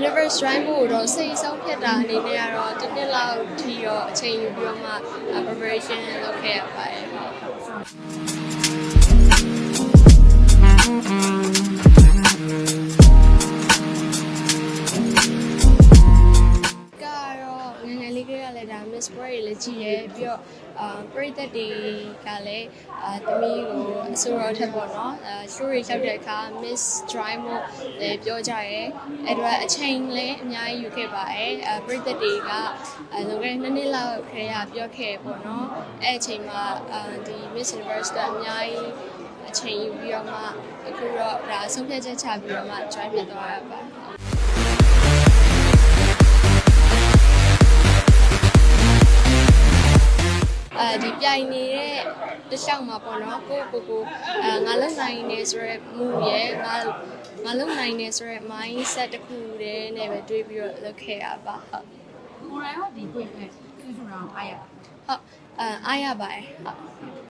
universe drive ဖို့တော့စိတ်ဆုံးဖြတ်တာအနေနဲ့ကတော့တစ်နှစ်လောက်ထိတော့အချိန်ယူပြီးတော့မှ preparation လုပ်ခဲ့ရပါတယ် Miss Pro တွေလည်းကြည်ရဲပြီးတော့အာပရိသတ်တွေကလည်းအာသမီးကိုအစိုးရထက်ပေါ့နော်အာ show တွေရောက်တဲ့အခါ Miss Drive မို့လည်းပြောကြရဲအဲ့တော့အချိန်လည်းအများကြီးယူခဲ့ပါတယ်အာပရိသတ်တွေကအာလွန်ခဲ့တဲ့နှစ်နှစ်လောက်ခရေကပြောခဲ့ပေါ့နော်အဲ့အချိန်မှာအာဒီ Miss Universe ကအများကြီးအချိန်ယူပြီးတော့မှအခုတော့ဒါဆုံးဖြတ်ချက်ချပြီးတော့မှ join ဖြစ်သွားရပါ အဲဒီပြိုင်နေတဲ့တခြားမှာပေါ့နော်ကိုယ့်ကိုယ်ကိုအဲငါလုံနိုင်နေဆိုရဲမူရဲ့ငါငါလုံနိုင်နေဆိုရဲ mindset တစ်ခုတည်းနဲ့ပဲတွေးပြီးတော့လုပ်ခဲ့ရပါဟုတ်ကိုယ်တိုင်ကဒီကိုယ်နဲ့ကျူးကျူးတော့အားရပါဟုတ်အဲအားရပါတယ်ဟုတ်